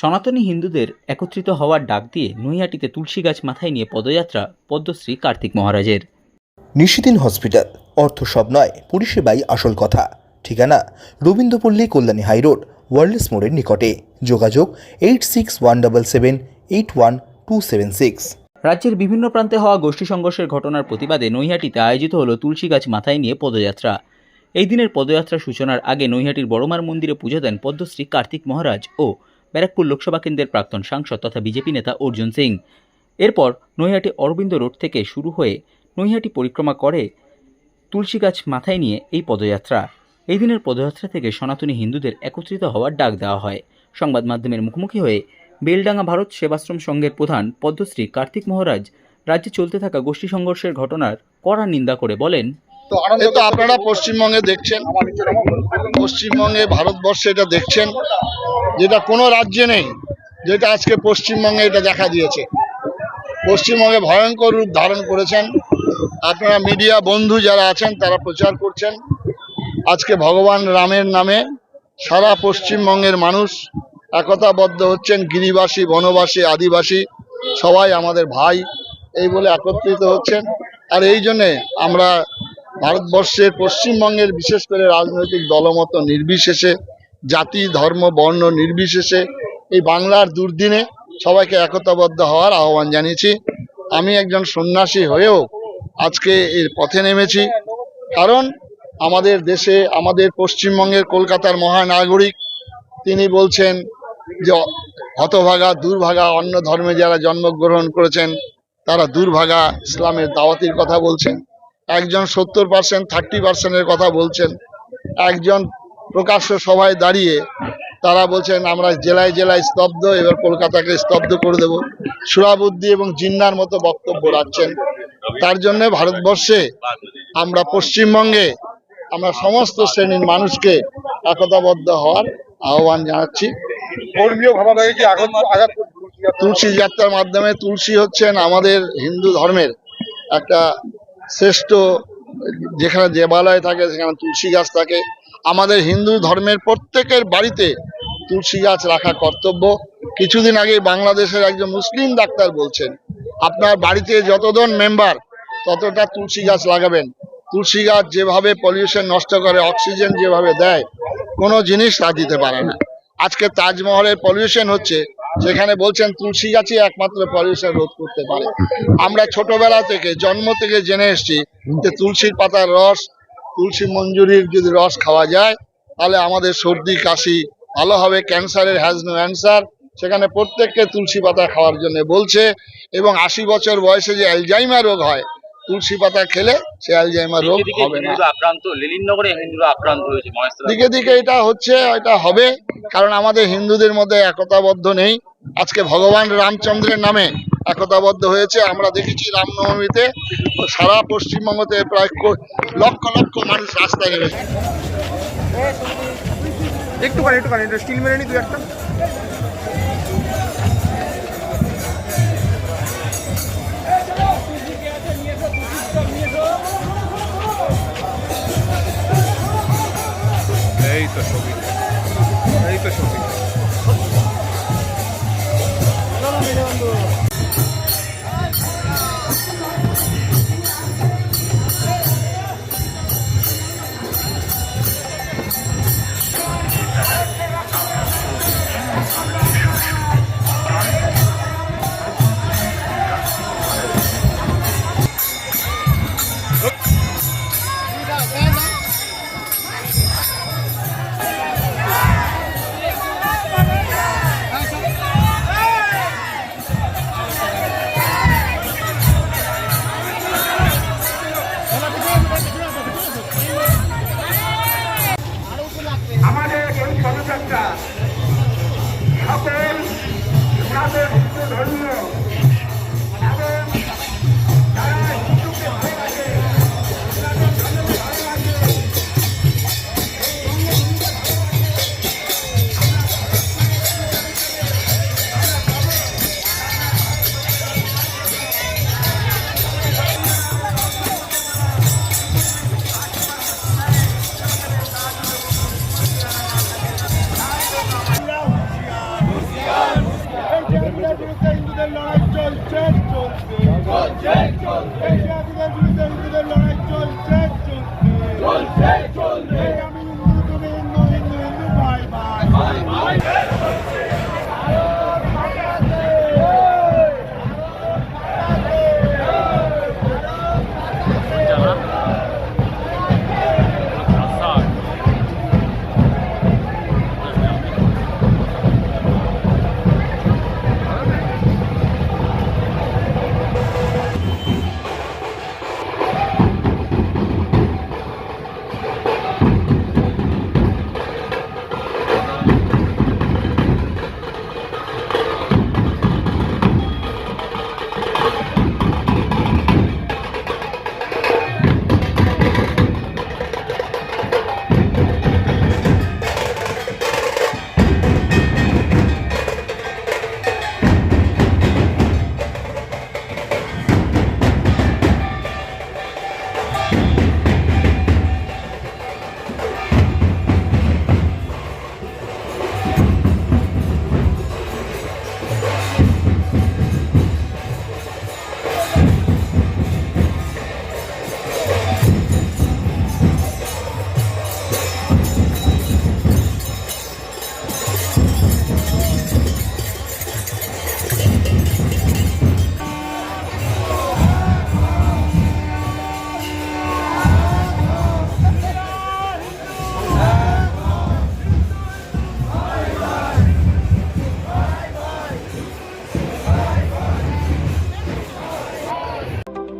সনাতনী হিন্দুদের একত্রিত হওয়ার ডাক দিয়ে নৈহাটিতে তুলসী গাছ মাথায় নিয়ে পদযাত্রা পদ্মশ্রী কার্তিক মহারাজের। নিশিদিন হসপিটাল অর্থ সব নয় পরিষেবাই আসল কথা। ঠিকানা রবীন্দ্রপল্লী কল্যাণী হাইরোড ওয়ার্ল্ডস মোড়ের নিকটে। যোগাযোগ eight six one double seven eight one two seven six. রাজ্যের বিভিন্ন প্রান্তে হওয়া গোষ্ঠী সংঘর্ষের ঘটনার প্রতিবাদে নৈহাটিতে আয়োজিত হলো তুলসী গাছ মাথায় নিয়ে পদযাত্রা। এই দিনের পদযাত্রার সূচনার আগে নৈহাটির বড়মার মন্দিরে পুজো দেন পদ্মশ্রী কার্তিক মহারাজ ও ব্যারাকপুর লোকসভা কেন্দ্রের প্রাক্তন সাংসদ তথা বিজেপি নেতা অর্জুন সিং। এরপর নৈহাটি অরবিন্দ রোড থেকে শুরু হয়ে নৈহাটি পরিক্রমা করে তুলসী গাছ মাথায় নিয়ে এই পদযাত্রা। এই দিনের পদযাত্রা থেকে সনাতনী হিন্দুদের একত্রিত হওয়ার ডাক দেওয়া হয়। সংবাদ মাধ্যমের মুখোমুখি হয়ে বেলডাঙ্গা ভারত সেবাশ্রম সংঘের প্রধান পদ্মশ্রী কার্তিক মহারাজ রাজ্যে চলতে থাকা গোষ্ঠী সংঘর্ষের ঘটনার কড়া নিন্দা করে বলেন এই তো আপনারা পশ্চিমবঙ্গে দেখছেন। পশ্চিমবঙ্গে ভারতবর্ষে এটা দেখছেন। যেটা কোনো রাজ্যে নেই যেটা আজকে পশ্চিমবঙ্গে এটা দেখা দিয়েছে। পশ্চিমবঙ্গে ভয়ঙ্কর রূপ ধারণ করেছেন। আপনারা মিডিয়া বন্ধু যারা আছেন তারা প্রচার করছেন। আজকে ভগবান রামের নামে সারা পশ্চিমবঙ্গের মানুষ একতাবদ্ধ হচ্ছেন। গিরিবাসী বনবাসী আদিবাসী সবাই আমাদের ভাই এই বলে একত্রিত হচ্ছেন। আর এই জন্যে আমরা ভারতবর্ষের পশ্চিমবঙ্গের বিশেষ করে রাজনৈতিক দলমত নির্বিশেষে, জাতি, ধর্ম, বর্ণ নির্বিশেষে এই বাংলার দুর্দিনে সবাইকে একতাবদ্ধ হওয়ার আহ্বান জানিয়েছি। আমি একজন সন্ন্যাসী হয়েও আজকে এর পথে নেমেছি। কারণ আমাদের দেশে, আমাদের পশ্চিমবঙ্গের কলকাতার মহানাগরিক, তিনি বলছেন যে হতভাগা, দুর্ভাগা, অন্য ধর্মে যারা জন্মগ্রহণ করেছেন, তারা দুর্ভাগা ইসলামের দাওয়াতির কথা বলছেন। একজন সত্তর পার্সেন্ট থার্টি পার্সেন্টের কথা বলছেন। একজন প্রকাশ্য সভায় দাঁড়িয়ে তারা বলছেন আমরা জেলায় জেলায় স্তব্ধ এবার কলকাতাকে স্তব্ধ করে দেব। সুরাবুদ্ধি এবং জিন্নার মতো বক্তব্য রাখছেন। তার জন্য ভারতবর্ষে আমরা পশ্চিমবঙ্গে আমরা সমস্ত শ্রেণির মানুষকে একতাবদ্ধ হওয়ার আহ্বান জানাচ্ছি? তুলসী যাত্রার মাধ্যমে তুলসী হচ্ছেন আমাদের হিন্দু ধর্মের একটা শ্রেষ্ঠ, যেখানে দেবালয় থাকে, সেখানে তুলসী গাছ থাকে। আমাদের হিন্দু ধর্মের প্রত্যেকের বাড়িতে তুলসী গাছ রাখা কর্তব্য। কিছুদিন আগে বাংলাদেশের একজন মুসলিম ডাক্তার বলছেন, আপনার বাড়িতে যতজন মেম্বার, ততটা তুলসী গাছ লাগাবেন। তুলসী গাছ যেভাবে পলিউশন নষ্ট করে, অক্সিজেন যেভাবে দেয়, কোনো জিনিস তা দিতে পারে না। আজকে তাজমহলের পলিউশন হচ্ছে সেখানে বলছেন তুলসী গাছই একমাত্র পলিউশন রোধ করতে পারে। আমরা ছোটবেলা থেকে জন্ম থেকে জেনে এসেছি যে তুলসীর পাতার রস তুলসী মঞ্জুরির যদি রস খাওয়া যায় তাহলে আমাদের সর্দি কাশি ভালো হবে। ক্যান্সারের হ্যাজ নো অ্যান্সার সেখানে প্রত্যেককে তুলসী পাতা খাওয়ার জন্য বলছে এবং আশি বছর বয়সে যে অ্যালজাইমার রোগ হয় তুলসী পাতা খেলে সে অ্যালজাইমার রোগ হবে না। আক্রান্ত হিন্দুরা আক্রান্ত হয়েছে দিকে দিকে এটা হচ্ছে এটা হবে। কারণ আমাদের হিন্দুদের মধ্যে একতাবদ্ধ নেই। আজকে ভগবান রামচন্দ্রের নামে একতাবদ্ধ হয়েছে। আমরা দেখেছি রামনবমীতে সারা পশ্চিমবঙ্গতে প্রায় লক্ষ লক্ষ মানুষ রাস্তায় নেমেছে। একটুখানি একটুখানি এটা স্টিল মেরে নি তুই একটা। এই তো ছবি এই তো ছবি আমাদের চলছে চলছে এই